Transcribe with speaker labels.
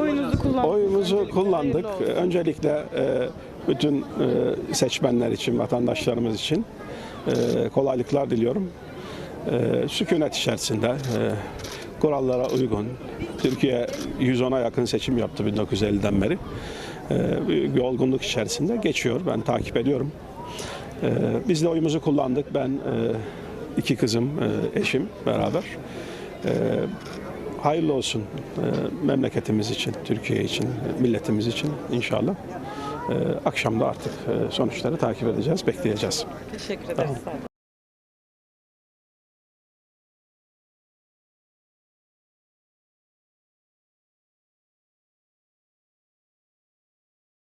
Speaker 1: Oyunuzu kullandınız.
Speaker 2: Oyumuzu kullandık. Öncelikle e, bütün e, seçmenler için, vatandaşlarımız için e, kolaylıklar diliyorum. Sükunet içerisinde, kurallara uygun, Türkiye 110'a yakın seçim yaptı 1950'den beri. E, olgunluk içerisinde geçiyor. Ben takip ediyorum. E, Biz de oyumuzu kullandık. Ben e, iki kızım, e, eşim beraber. E, Hayırlı olsun e, memleketimiz için, Türkiye için, milletimiz için inşallah. E, Akşamda artık e, sonuçları takip edeceğiz, bekleyeceğiz.
Speaker 1: Teşekkür ederiz. Olun.